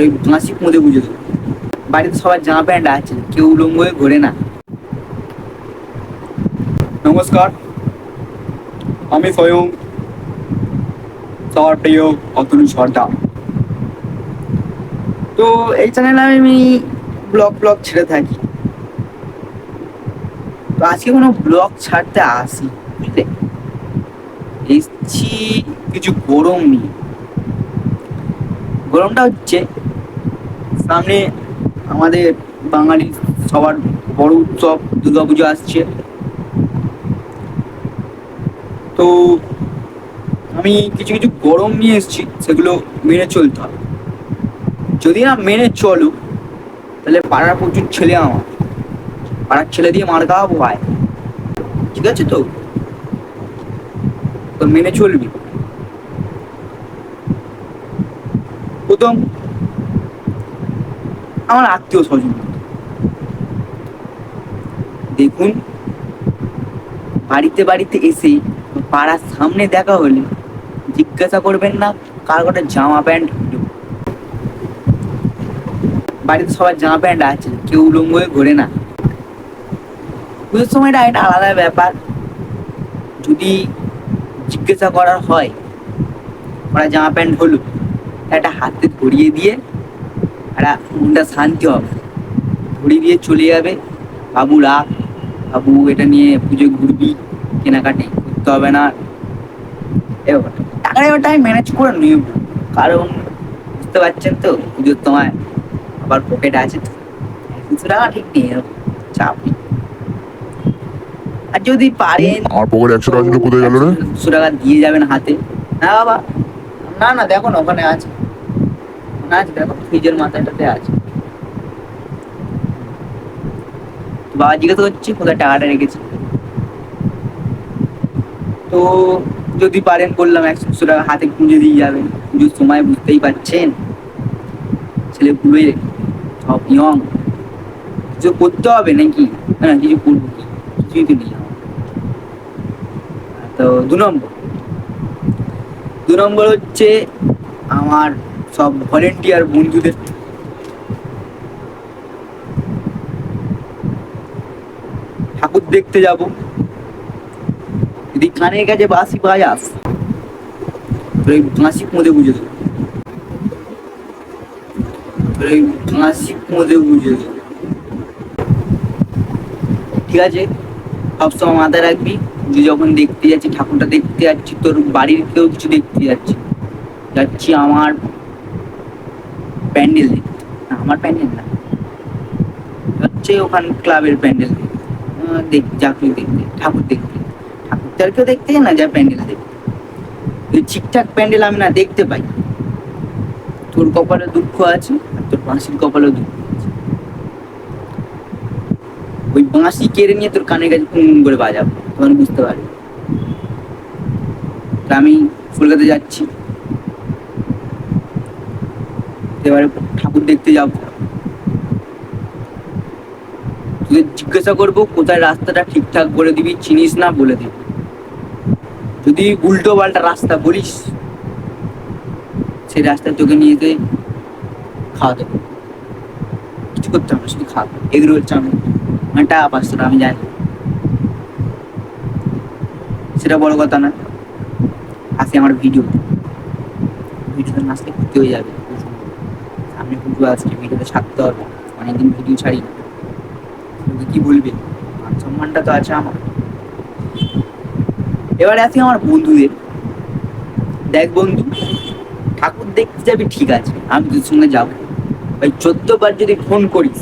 এই মধ্যে বুঝে দেবো। বাড়িতে সবার জামা প্যান্ট আছে কেউ উলঙ্গ হয়ে ঘোরে না। নমস্কার। আমি স্বয়ং সবার প্রিয় অতনু সর্দার। তো এই চ্যানেলে আমি ব্লগ ব্লগ ছেড়ে থাকি। তো আজকে কোনো ব্লগ ছাড়তে আসি বুঝলে? এসছি কিছু গরম নিয়ে। গরমটা হচ্ছে সামনে আমাদের বাঙালি সবার বড় উৎসব, দুর্গাপুজো আসছে। তো আমি কিছু কিছু গরম নিয়ে এসেছি, সেগুলো মেনে চলতে হবে। যদি না মেনে চলো, তাহলে পাড়ার প্রচুর ছেলে আমার। পাড়ার ছেলে দিয়ে মার খাওয়াবো ভাই ঠিক আছে তো? তো মেনে চলবি। প্রথম আমার আত্মীয় স্বজন। দেখুন, বাড়িতে বাড়িতে এসে পাড়ার সামনে দেখা হলে জিজ্ঞাসা করবেন না, কার কটা জামা প্যান্ট। বাড়িতে সবার জামা প্যান্ট আছে, কেউ উলঙ্গ হয়ে ঘোরে না। পুজোর সময়টা একটা আলাদা ব্যাপার। যদি জিজ্ঞাসা করার হয় ওরা জামা প্যান্ট হলো, একটা হাতে ধরিয়ে দিয়ে একটা মনটা শান্তি হবে। ধরিয়ে দিয়ে চলে যাবে। বাবু রাখ বাবু এটা নিয়ে পুজো ঘুরবি কেনাকাটি করতে হবে না। টাকার ব্যাপারটা। আমি ম্যানেজ করে নিব কারণ বুঝতে পারছেন তো পুজোর তোমায় আবার পকেট আছে তো। তিনশো টাকা ঠিক নেই চাপ নেই। আর যদি পারেন আমার পকেটে একশো টাকা ছিল কোথায় গেল রে? টাকা দিয়ে যাবেন হাতে। না বাবা না না দেখো না ওখানে আছে। আছে? দেখো মাথাটাতে আছে। জিজ্ঞাসা করছি কোথায় টাকাটা রেখেছি? তো যদি পারেন, বললাম, একশো টাকা হাতে পুজো দিয়ে যাবেন। পুজোর সময় বুঝতেই পারছেন? ছেলেপুলে সব ইয়ং কিছু করতে হবে নাকি? হ্যাঁ কিছু করব কি? কিছুই তো নেই তো দু নম্বর। দু নম্বর হচ্ছে, আমার সব ভলেন্টিয়ার বন্ধুদের ঠাকুর দেখতে যাব। যদি কানের কাছে বাসি বাজাস তোর এই মাসিক মধ্যে বুঝে দেবো। তোর এই মধ্যে বুঝে ঠিক আছে? সবসময় মাথায় রাখবি যে যখন দেখতে যাচ্ছি ঠাকুরটা দেখতে যাচ্ছি তোর বাড়ির কেউ কিছু দেখতে যাচ্ছি। যাচ্ছি আমার প্যান্ডেল না, আমার প্যান্ডেল না। হচ্ছে ওখানে ক্লাবের প্যান্ডেল। দেখ চাকরি দেখতে ঠাকুর দেখতে। ঠাকুর কেউ দেখতে না যা প্যান্ডেল দেখতে ঠিকঠাক প্যান্ডেল আমি না দেখতে পাই। তোর কপালে দুঃখ আছে আর তোর বাঁশির কপালে দুঃখ আছে। ওই বাঁশি কেড়ে নিয়ে তোর কানের কাছে কুন করে বাজাবো। তখন বুঝতে পারবি। আমি কলকাতা যাচ্ছি। এবারে ঠাকুর দেখতে যাব। তোদের জিজ্ঞাসা করব কোথায় রাস্তাটা ঠিকঠাক বলে দিবি, চিনিস না বলে দিবি। যদি উল্টো পাল্টা রাস্তা বলিস, সেই রাস্তায় তোকে নিয়ে যেতে খাওয়া দেবো। কিছু করতে হবে শুধু খাওয়া এগুলো হচ্ছে আমি মানে টাকা পাঁচশো আমি জানি সেটা বড় কথা না। আসে আমার ভিডিও ভিডিওতে নাচতে ক্ষতি হয়ে যাবে। পুজো আসছে ভিডিওতে ছাড়তে হবে অনেকদিন ভিডিও ছাড়ি লোকে কি বলবে? মান সম্মানটা তো আছে আমার। এবারে আসি আমার বন্ধুদের। দেখ বন্ধু ঠাকুর দেখতে যাবি ঠিক আছে আমি তোর সঙ্গে যাব। ওই চোদ্দ বার যদি ফোন করিস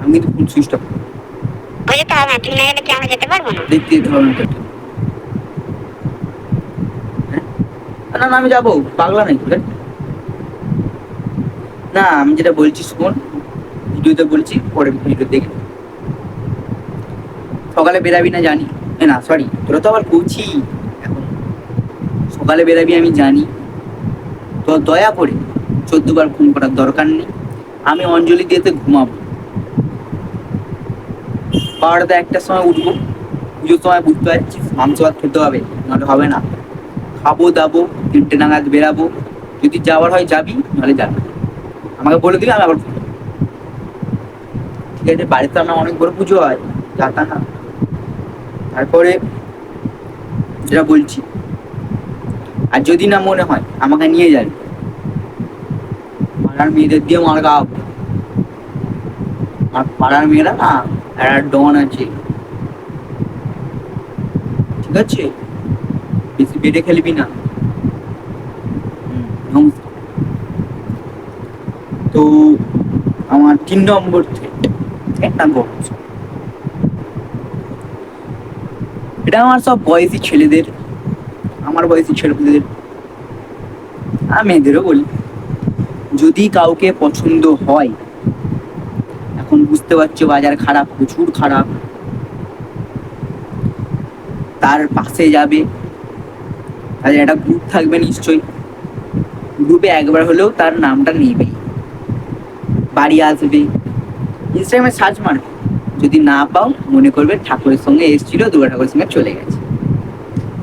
আমি কিন্তু ফোন সুইচ অফ বুঝতে হবে না তুমি না গেলে কি আমরা যেতে পারব না? দেখতে যেতে হবে না তোকে। হ্যাঁ? না আমি যাব। পাগলা নাই না, আমি যেটা বলছি শোন, ভিডিওতে বলছি, পরে ভিডিও দেখে সকালে বেরাবি না জানি? না সরি তোরা তো আবার এখন সকালে বেরাবি আমি জানি। তো দয়া করে চোদ্দ বার ফোন করার দরকার নেই। আমি অঞ্জলি দিয়েতে ঘুমাবো। বারোটা একটার সময় উঠবো। পুজোর সময় বুঝতে পারছিস, মাংস ভাত খেতে হবে, নাহলে হবে না। খাব, দাবো, তিনটে নাগাদ বেরাবো। যদি যাওয়ার হয় যাবি, নাহলে যাবি। আমাকে বলে দিলে আমি আবার। ঠিক আছে, বাড়িতে আমার অনেক বড় পুজো হয়, যাতা না। তারপরে যেটা বলছি, আর যদি না মনে হয়, আমাকে নিয়ে যাবি। পাড়ার মেয়েদের দিয়ে মার গাওয়াবো আর পাড়ার মেয়েরা না একটা ডন আছে। ঠিক আছে? বেশি বেড়ে খেলবি না। তো আমার তিন নম্বর একটা গল্প এটা আমার সব বয়সী ছেলেদের, আমার বয়সী ছেলেদের, আর মেয়েদেরও বলি। যদি কাউকে পছন্দ হয়, এখন বুঝতে পারছ বাজার খারাপ, প্রচুর খারাপ। তার পাশে যাবে তাদের একটা গ্রুপ থাকবে নিশ্চয়ই। গ্রুপে একবার হলেও তার নামটা নেবে বাড়ি আসবে। ইনস্টাগ্রামে সার্চ মারবে। যদি না পাও, মনে করবে ঠাকুরের সঙ্গে এসেছিল, দুর্গা ঠাকুরের সঙ্গে চলে গেছে।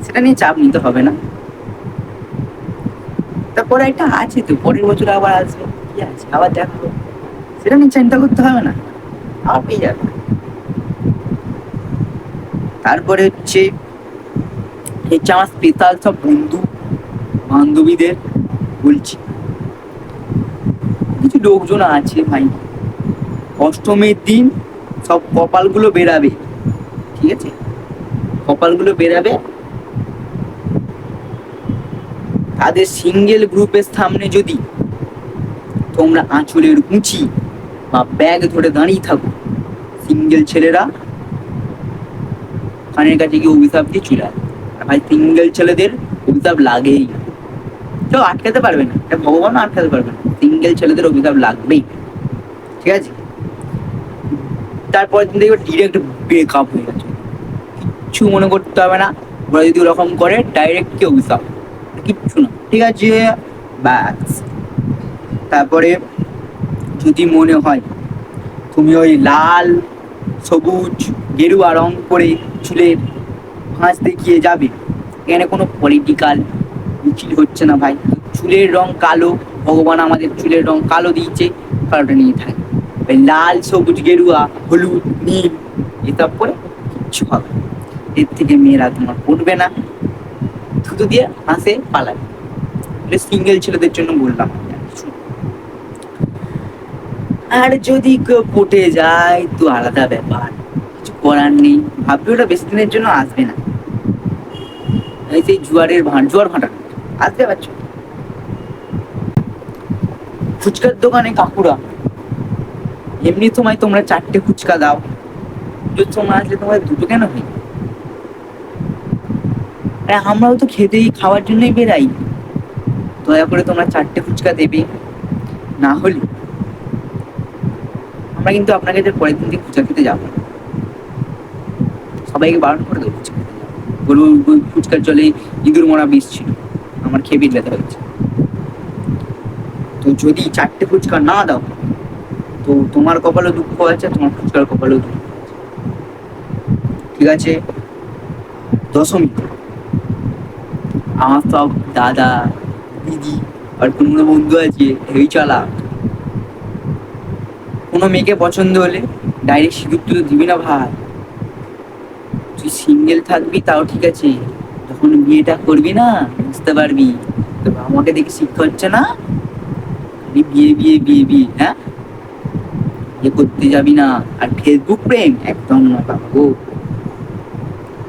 সেটা নিয়ে চাপ নিতে হবে না। তারপরে একটা আছে তো, পরের বছর আবার আসবে। কি আছে? আবার দেখো সেটা নিয়ে চিন্তা করতে হবে না। আবার পেয়ে যাবে। তারপরে হচ্ছে হচ্ছে আমার স্পেশাল সব বন্ধু বান্ধবীদের বলছি। কিছু লোকজন আছে ভাই। অষ্টমীর দিন সব কপালগুলো বেরাবে, ঠিক আছে? কপালগুলো বেরাবে। তাদের সিঙ্গেল গ্রুপের সামনে যদি তোমরা আঁচলের উঁচি বা ব্যাগ ধরে দাঁড়িয়ে থাকো সিঙ্গেল ছেলেরা, কানের কাছে গিয়ে অভিশাপ দিয়ে চলে আসে আর ভাই সিঙ্গেল ছেলেদের অভিশাপ লাগেই। কেউ আটকাতে পারবে না। এটা ভগবানও আটকাতে পারবে না। সিঙ্গেল ছেলেদের অভিশাপ লাগবেই। ঠিক আছে? তারপরের দিন দেখবে ডিরেক্ট ব্রেকআপ হয়ে গেছে। কিচ্ছু মনে করতে হবে না। ওরা যদি ওরকম করে ডাইরেক্ট কি অভিশাপ? কিচ্ছু না। ঠিক আছে? ব্যাস। তারপরে যদি মনে হয়, তুমি ওই লাল, সবুজ, গেরুয়া রং করে চুলের ফাঁস দেখিয়ে যাবে। এখানে কোনো পলিটিক্যাল মিছিল হচ্ছে না ভাই। চুলের রং কালো, ভগবান আমাদের চুলের রং কালো দিয়েছে, কালোটা নিয়ে থাকে। লাল, সবুজ, গেরুয়া, হলুদ, নীল, এসব করে কিচ্ছু হবে এর থেকে মেয়েরা তোমার পড়বে না। থুতু দিয়ে হাসে পালাবে এটা সিঙ্গেল ছেলেদের জন্য বললাম। আর যদি কেউ পটে যায়, তো আলাদা ব্যাপার। কিছু করার নেই। ভাববে ওটা বেশি দিনের জন্য আসবে না। এই সেই জুয়ারের ভাঁড় জুয়ার ভাঁটা আসতে পারছ ফুচকার দোকানে কাকুরা। এমনি সময় তোমরা চারটে ফুচকা দাও। পুজোর সময় আসলে তোমার দুটো কেন হয় আরে আমরাও তো খেতেই খাওয়ার জন্যই বেরাই। দয়া করে তোমরা চারটে ফুচকা দেবে। না হলে আমরা কিন্তু আপনাকে পরের দিন থেকে ফুচকা খেতে যাব সবাইকে বারণ করে দেবো ফুচকা। বলব ফুচকার জলে ইঁদুর মরা বিষ ছিল। আমার খেয়ে বিট ব্যথা হচ্ছে তো যদি চারটে ফুচকা না দাও, তো তোমার কপালেও দুঃখ আছে, তোমার ফুচকার কপালেও দুঃখ ঠিক আছে? দশমী আমার সব দাদা, দিদি আর কোনো বন্ধু আছে এই চালা। কোনো মেয়েকে পছন্দ হলে ডাইরেক্ট সিঁদুর তুলে দিবি না ভাই? সিঙ্গেল থাকবি, তাও ঠিক আছে। যখন বিয়েটা করবি না, বুঝতে পারবি? তো আমাকে দেখে শিখতে হচ্ছে না? বিয়ে বিয়ে বিয়ে বিয়ে হ্যাঁ? বিয়ে করতে যাবি না। আর ফেসবুক প্রেম একদম না, বাবু।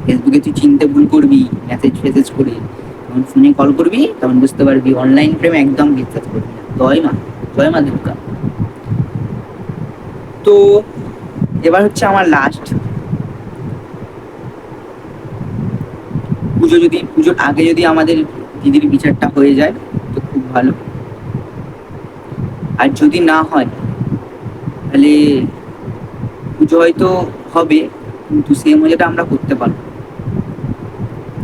ফেসবুকে তুই চিনতে ভুল করবি মেসেজ ফেসেজ করে। তখন ফোনে কল করবি, তখন বুঝতে পারবি অনলাইন প্রেম একদম বিশ্বাস করবি না। জয় মা জয় মা দুর্গা। তো, এবার হচ্ছে আমার লাস্ট পুজো যদি, পুজোর আগে যদি আমাদের দিদির বিচারটা হয়ে যায়, তো খুব ভালো। আর যদি না হয়, তাহলে পুজো হয়তো হবে, কিন্তু সেই মজাটা আমরা করতে পারব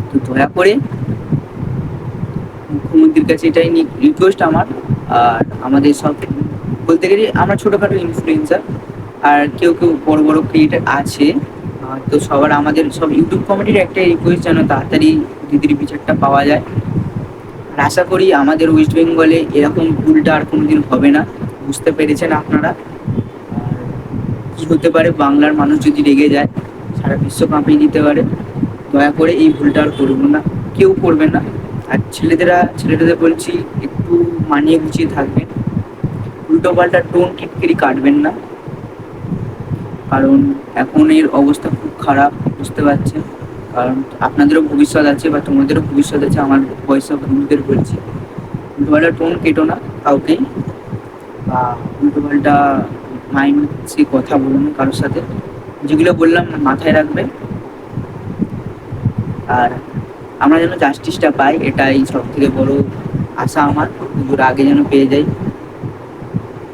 তো দয়া করে মুখ্যমন্ত্রীর কাছে এটাই রিকোয়েস্ট আমার। আর আমাদের সব বলতে গেলে আমরা ছোটোখাটো ইনফ্লুয়েন্সার আর কেউ কেউ বড় বড় ক্রিয়েটার আছে। তো সবার আমাদের সব ইউটিউব কমিটির একটা রিকোয়েস্ট যেন তাড়াতাড়ি দিদির বিচারটা পাওয়া যায়। আর আশা করি আমাদের ওয়েস্ট বেঙ্গলে এরকম ভুলটা আর কোনোদিন হবে না। বুঝতে পেরেছেন আপনারা। কি হতে পারে, বাংলার মানুষ যদি রেগে যায়, সারা বিশ্ব কাঁপিয়ে দিতে পারে। দয়া করে এই ভুলটা আর করব না। কেউ করবে না। আর ছেলেদেরা ছেলেদের বলছি, একটু মানিয়ে গুছিয়ে থাকবেন। উল্টো পাল্টা টোন টিটকিরি কাটবেন না। কারণ এখন এর অবস্থা খুব খারাপ, বুঝতে পারছেন? কারণ আপনাদেরও ভবিষ্যৎ আছে বা তোমাদেরও ভবিষ্যৎ আছে, আমার বয়সা বন্ধুদের বলছি। উল্টো পাল্টা টোন কেটো না কাউকেই বা উল্টো পাল্টা মাইন্ড সে কথা বলুন কারোর সাথে। যেগুলো বললাম মাথায় রাখবে। আর আমরা যেন জাস্টিসটা পাই, এটাই সব থেকে বড় আশা আমার পুজোর আগে যেন পেয়ে যাই।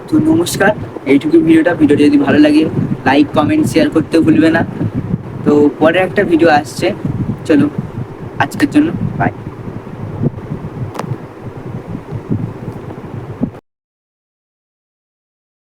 তো নমস্কার এইটুকু ভিডিওটা। ভিডিওটা যদি ভালো লাগে লাইক কমেন্ট শেয়ার করতে ভুলবে না। তো পরে একটা ভিডিও আসছে। চলো, আজকের জন্য বাই